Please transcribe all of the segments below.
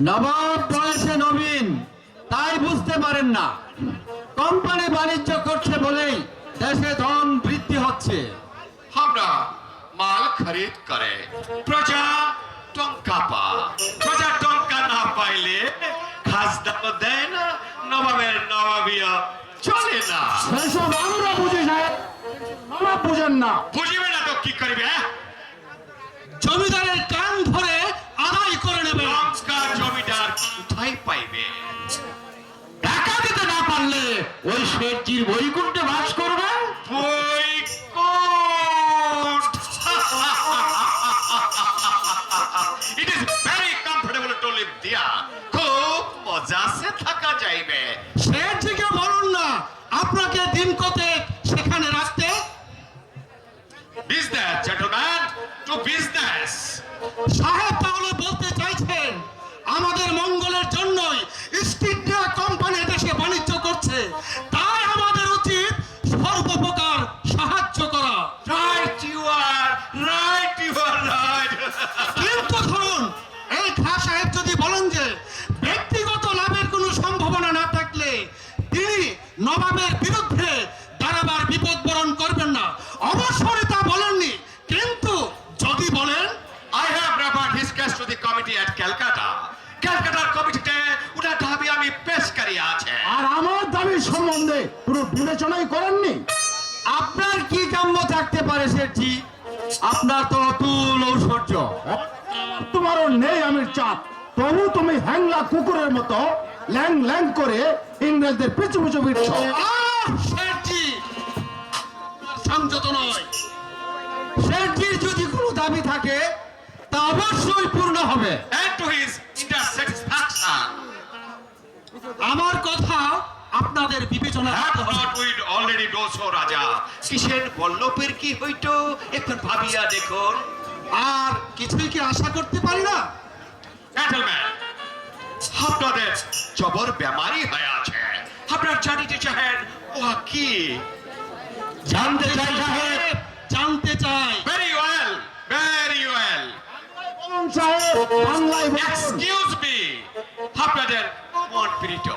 নবাব বয়সে নবীন তাই বুঝতে পারেন না। কোম্পানি বাণিজ্য করছে বলেই দেশে ধন বৃদ্ধি হচ্ছে। আমরা মাল খরিদ করে প্রজা টঙ্কা পা প্রজা টঙ্কা না পাইলে খাজনা তো দেয় না নবাবের নবাবিয়া চলে না। সেসব আমরা বুঝি সাহেব বুঝেন না। বুঝিবে না তো কি করবে হ্যাঁ? জমিদারের ওই শেঠজির বৈকুণ্ঠে বাস করবে সম্বন্ধে পুরো বিবেচনাই করেননি। আপনার কি কাম্য থাকতে পারে শেঠজি? আপনার তো অতুল ঐশ্বর্য তোমারও নেই আমির চাপ তবু তুমি হ্যাংলা কুকুরের মতো ল্যাং ল্যাং করে ইংরেজদের পিছু পিছু ফিরছ। সংযত নয়। শেঠজির যদি কোনো দাবি থাকে তা অবশ্যই পূর্ণ হবে. আমার কথা আপনাদের বিবেচনা করতে হবে। রাজা কিসের বল্লভের কি হইতো? একবার ভাবিয়া দেখুন। আর কিছুই কি আশা করতে পারি না? আপনাদের জবর বেমারি হয়ে আছে। আপনার জানিতে চাহেন ওহা কি? জানতে চাই সাহেব জানতে চাই। ভেরি ওয়েল ভেরি ওয়েল বলুন সাহেব বাংলায় এক্সকিউজ মি আপনাদের মন প্রীত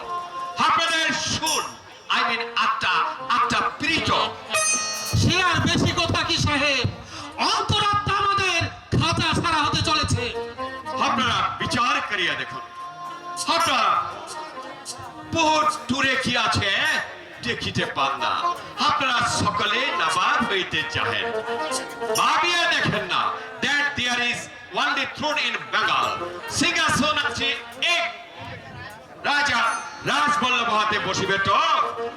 শুন আই মিন আত্মা আত্মা প্রীত সে আর বেশি কথা কি সাহেব? অন্তরাত্মা আমাদের খাঁচা ছাড়া হতে চলেছে। আপনারা বিচার করিয়া দেখুন। আপনারা বহুত দূরে কি আছে দেখিতে পান না। আপনারা সকলে নবাব হইতে চাহেন। ভাবিয়া দেখেন না that there is only throne in Bengal সিংহাসন আছে এক। রাজা রাজবল্লভ হাতে বসিবে তো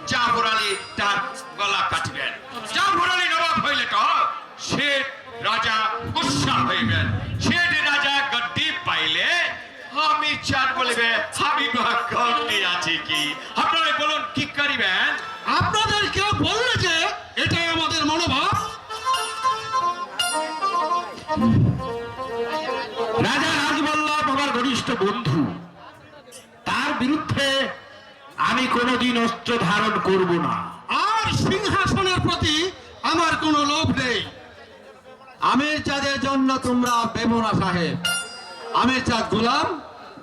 জাফর আলী তার গলা কাটিবেন জাফর আলী নবাব হইলে তো সে রাজা গুসা হইবেন সে রাজা গদ্দি পাইলে আমি চার বলিবে আমি ভাগ্য আছি কি আমি কোনোদিন অস্ত্র ধারণ করব না। আর সিংহাসনের প্রতি আমার কোনো লোভ নেই। আমির চাঁদের জন্য তোমরা ভেবো না সাহেব। আমির চাঁদ গোলাম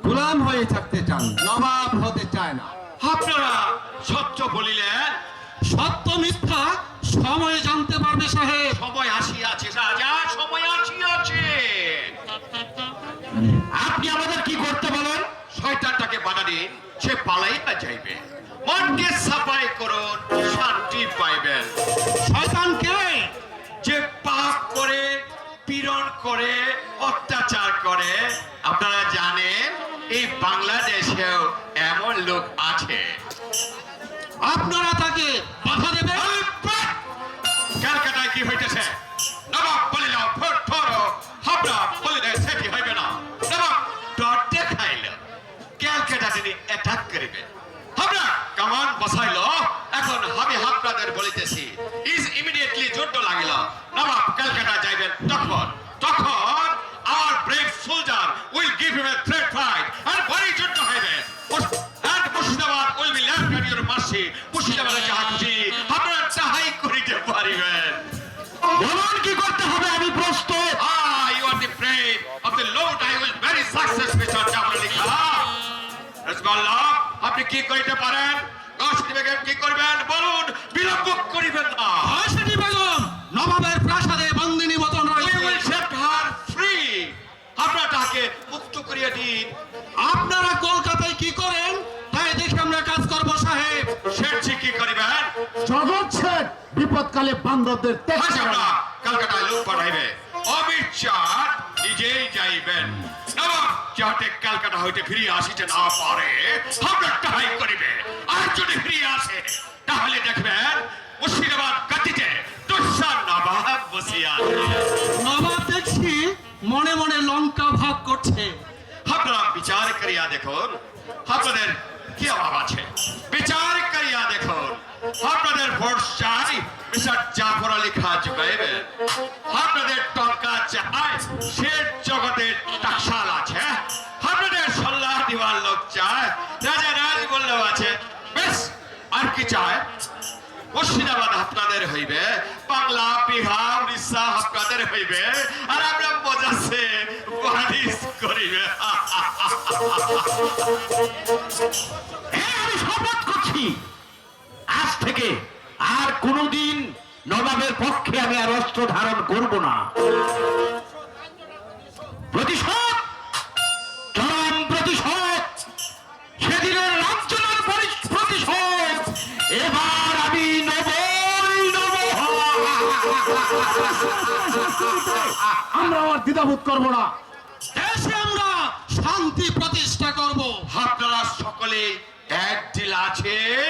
গোলাম হয়ে থাকতে চান নবাব হতে চায় না। আপনারা সত্য বলিলেন। সত্য মিথ্যা সময় জানতে পারবে সাহেব। সময় আসিয়াছে রাজা সময় আসিয়াছে। আপনি আমাদের কি করতে বলেন? শয়তানটাকে বাধা দিন। সে পালাইয়া যাইবে। মনকে সাফাই করুন, শান্তি পাইবেন। শয়তান কে? যে পাপ করে, পীড়ন করে, অত্যাচার করে। আপনারা জানেন, এই বাংলাদেশেও এমন লোক আছে। আপনারা তাকে বাধা দেবেন? ক্যালকাটায় কি হইতেছে? হাবড়াদের বলিতেছি। ইজ ইমিডিয়েটলি যুদ্ধ লাগিল। নবাব ক্যালকাটা যাইবেন তখন। তখন our brave soldier will give him a threat fight and বড়ি যুদ্ধ হইবে। and Murshidabad will be left at your mercy মুর্শিদাবাদে যাহা খুশি আপনারা তাহাই করিতে পারিবেন বলুন কি করতে হবে আমি প্রস্তুত? Ah, you are the brave of the Lord. I will very success, Mr. Jafar Ali Khan. করলাম আপনি কি করিতে পারেন? বেগম কি করবেন? বলুন। বিপদকালে বান্ধবদের। কলকাতায় লোক পাঠাইবে। অমিত শাহ নিজেই যাইবেন। যাহাতে কলকাতা হইতে ফিরিয়ে আসিতে না পারে আমরা করিবে। আর যদি ফিরিয়ে আসে তাহলে দেখবেন মুর্শিদাবাদ দুঃসার নবাব বসিয়া নবাব দেখছি মনে মনে লঙ্কা ভাগ করছে। আপনারা বিচার করিয়া দেখুন আপনাদের কি অভাব আছে? বিচার করিয়া দেখুন আপনাদের ভোট চাই মিস্টার জাফর আলী খা জুগাইবেন আপনাদের টঙ্কা চাই সে জগতে টাকশাল আছে আপনাদের সল্লাহ দিবার লোক চায়, রাজা রাজ বললেও আছে, বেশ, আর কি চায়? মুর্শিদাবাদ আপনাদের হইবে, বাংলা, বিহার, উড়িষ্যা আপনাদের হইবে, আর আমরা মজাসে বারিশ করিবে। হ্যাঁ আমি শপথ করছি। আজ থেকে কোনোদিন নবাবের পক্ষে আমি আর অস্ত্র ধারণ করব না। প্রতিশোধ! চরম প্রতিশোধ! সেদিনের লাঞ্ছনার প্রতিশোধ! এবার আমি নবই নব আমরা আমার দ্বিধাবোধ করব না। দেশে আমরা শান্তি প্রতিষ্ঠা করব। আপনারা সকলে এক দিল আছেন।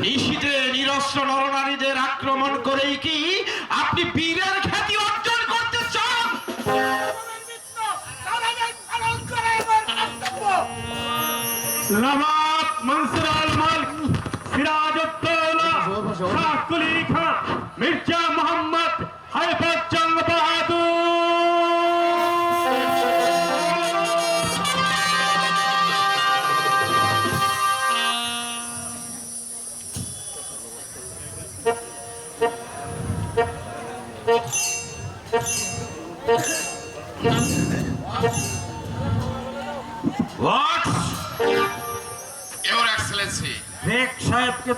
নিশীতে নিরস্ত্র নরনারীদের আক্রমণ করেই কি আপনি বীরের খ্যাতি অর্জন করতে চান? নবাব মনসুর আল মালিক সিরাজউদ্দৌলা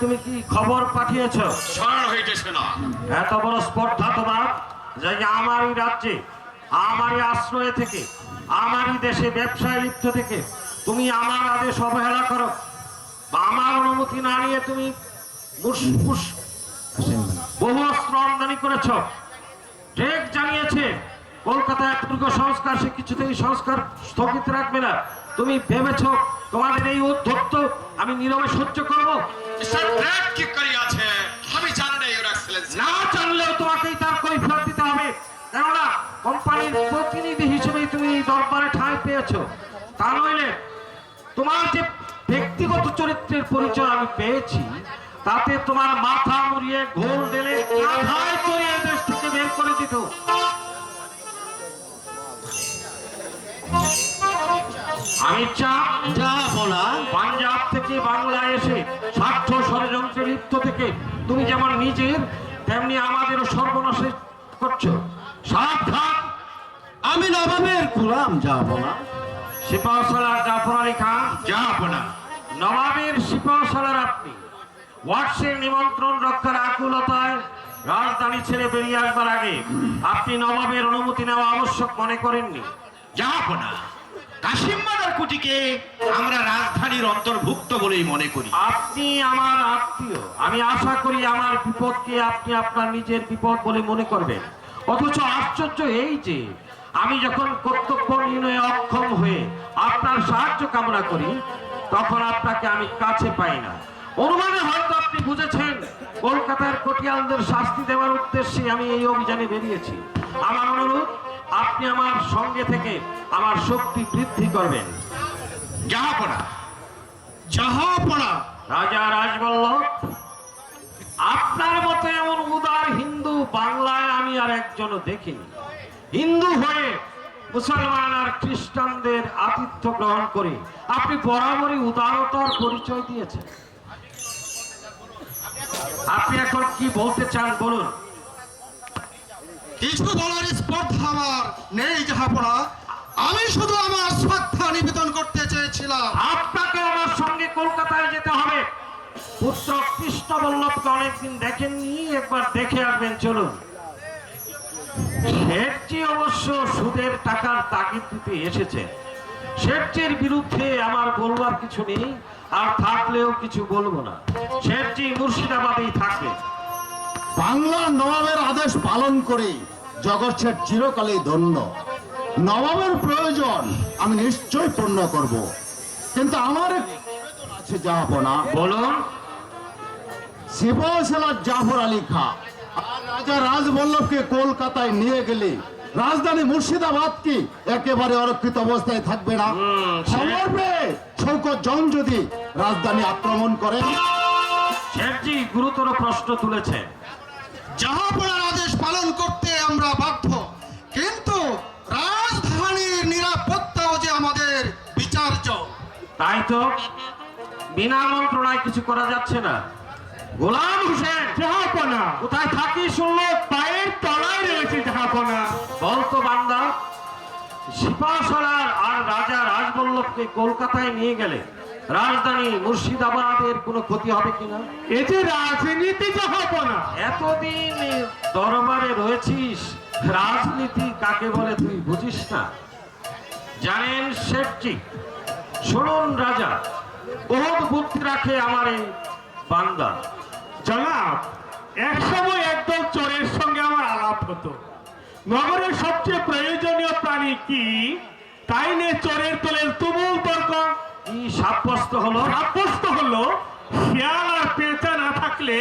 তুমি কি খবর পাঠিয়েছো? স্মরণ হইতেছে না। এত বড় স্পর্ধা তোমার যে আমারই রাজ্যে আমারই আশ্রয়ে থেকে আমারই দেশে ব্যবসায় লিপ্ত থেকে তুমি আমার আদেশ অবহেলা করো বা আমার অনুমতি না নিয়ে তুমি বহু অস্ত্র আমদানি করেছ। টেক জানিয়েছে কলকাতায় দুর্গ সংস্কার সে কিছুতেই সংস্কার স্থগিত রাখবে না। তুমি ভেবেছ তোমাদের এই উদ্ধত্ত আমি নীরবে সহ্য করব? মিস্টার ব্র্যাড কি করিয়াছে? আমি জানি না ইওর এক্সেলেন্সি না জানলেও তোমাকেই তার কৈফিয়ত দিতে হবে। কেননা কোম্পানির প্রতিনিধি হিসেবেই তুমি এই দরবারে ঠাঁই পেয়েছ। তা নইলে তোমার যে ব্যক্তিগত চরিত্রের পরিচয় আমি পেয়েছি তাতে তোমার মাথা মুড়িয়ে ঘোল ঢেলে কাঁধায় চড়িয়ে দেশ থেকে বের করে দিত। আমি চা যা বলা। পাঞ্জাব থেকে বাংলায় এসে স্বার্থ ষড়যন্ত্রে লিপ্ত থেকে তুমি যেমন নিজের তেমনি আমাদেরও সর্বনাশে করছ। সাবধান! আমি নবাবের গুলাম যাব না সিপাহসালার জাফর আলী খান যাব না নবাবের সিপাহসালার আপনি। ওয়াটসের নিমন্ত্রণ রক্ষার আকুলতায় রাজধানী ছেড়ে বেরিয়ে আসবার আগে আপনি নবাবের অনুমতি নেওয়া আবশ্যক মনে করেননি। যাব না কাশিম বাজার কুটিকে আমরা রাজধানীর অন্তর্ভুক্ত বলেই মনে করি। আপনি আমার আত্মীয়, আমি আশা করি আমার বিপদকে আপনি আপনার নিজের বিপদ বলে মনে করবেন। অথচ আশ্চর্য এই যে, আমি যখন কর্তব্য নির্ণয়ে অক্ষম হয়ে আপনার সাহায্য কামনা করি, তখন আপনাকে আমি কাছে পাই না। অনুমানে হয়তো আপনি বুঝেছেন, কলকাতার কটিয়ালদের শাস্তি দেওয়ার উদ্দেশ্যে আমি এই অভিযানে বেরিয়েছি। আমার অনুরোধ আপনি আমার সঙ্গে থেকে আমার শক্তি বৃদ্ধি করবেন। জাহাপনা জাহাপনা রাজা রাজবল্লভ আপনার মতো এমন উদার হিন্দু বাংলায় আমি আর একজনও দেখিনি। হিন্দু হয়ে মুসলমান আর খ্রিস্টানদের আতিথ্য গ্রহণ করে। আপনি বরাবরই উদারতার পরিচয় দিয়েছেন। আপনি এখন কি বলতে চান বলুন। কিছু বলার আমার নেই জাহাপনা আমি শুধু আমার শ্রদ্ধা নিবেদন করতে চেয়েছিলাম। আপনাকে আমার সঙ্গে কলকাতায় যেতে হবে। পুত্র কৃষ্ণবল্লভকে অনেকদিন দেখেননি একবার দেখে আসবেন চলুন। শেঠজি অবশ্য সুদের টাকার তাগিদ দিতে এসেছে। শেঠজির বিরুদ্ধে আমার বলবার কিছু নেই আর থাকলেও কিছু বলব না। শেঠজি মুর্শিদাবাদেই থাকবে। বাংলা নবাবের আদেশ পালন করে জগৎ শেঠ চিরকালেই ধন্য। নবাবের প্রয়োজন আমি নিশ্চয় পূর্ণ করব। কিন্তু আমার আছে যাহাপনা বলুন। সিপাহসালার জাফর আলী খা। আর রাজা রাজবল্লভকে কলকাতায় নিয়ে গেলে রাজধানী মুর্শিদাবাদ কি একেবারে অরক্ষিত অবস্থায় থাকবে না? খবর পেয়ে শৌকত জন যদি রাজধানী আক্রমণ করেন। শেঠজি গুরুতর প্রশ্ন তুলেছেন জাহাপনার আদেশ পালন করতে আমরা বাধ্য। কিন্তু রাজধানীর নিরাপত্তাও যে আমাদের বিচার্য। তাই তো বিনা মন্ত্রণায় কিছু করা যাচ্ছে না। গোলাম হোসেন জাহাপনা। কোথায় থাকি শুনলো পায়ের তলায় রয়েছে জাহাপনা। বলতো বান্দা। আর রাজা রাজবল্লভকে কলকাতায় নিয়ে গেলে রাজধানী মুর্শিদাবাদের কোনো ক্ষতি হবে কিনা? এ যে রাজনীতি এতদিন দরবারে রয়েছিস রাজনীতি কাকে বলে তুই বুঝিস না। জানেন শেঠজি শুনুন রাজা বহুত বুদ্ধি রাখে আমার এই বান্দা। জনাব এক সময় একদল চোরের সঙ্গে আমার আলাপ হতো। নগরের সবচেয়ে প্রয়োজনীয় প্রাণী কি? তাই নিয়ে চোরের তোলের তুমুল তর্ক। সাব্যস্ত হলো। সাব্যস্ত হলো শিয়াল আর পেঁচা না থাকলে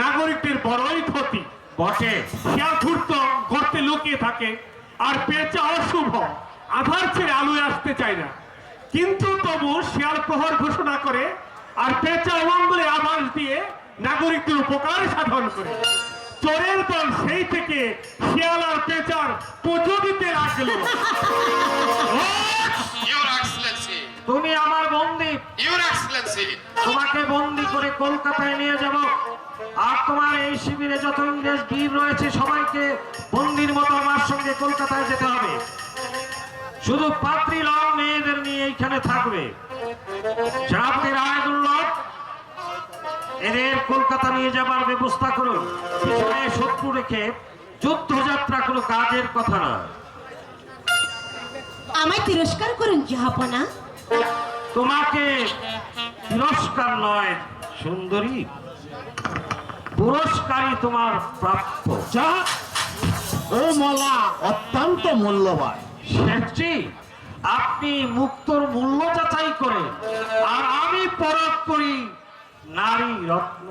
নাগরিকদের বড়ই ক্ষতি। বটে। শিয়াল ধূর্ত গর্তে লুকিয়ে থাকে আর পেঁচা অশুভ আধার ছেড়ে আলুয় আসতে চায় না। কিন্তু তবু শিয়াল প্রহর ঘোষণা করে আর পেঁচা অমঙ্গলে আভাস দিয়ে নাগরিকদের উপকার সাধন করে। চোরের দল সেই থেকে শিয়াল আর পেঁচার পুজো দিতে লাগল তুমি আমার বন্দি। Your Excellency, তোমাকে বন্দি করে কলকাতায় নিয়ে যাব। আর তোমার এই শিবিরে যত ইংরেজ বীর রয়েছে সবাইকে বন্দির মতো আমার সঙ্গে কলকাতায় যেতে হবে। শুধু পাত্রী লং মেয়েদের নিয়ে এইখানে থাকবে। সেনাপতি রায়দুল্লভ এদের কলকাতা নিয়ে যাবার ব্যবস্থা করুন। পিছনে শত্রু রেখে যুদ্ধযাত্রা কোনো কাজের কথা না আমায় তিরস্কার করুন জাহাপনা তোমাকে তিরস্কার নয় সুন্দরী। পুরস্কারই তোমার প্রাপ্য। যা। ও মলা অত্যন্ত মূল্যবান। শেঠজি আপনি মুক্তর মূল্য যাচাই করে আর আমি পরখ করি নারী রত্ন।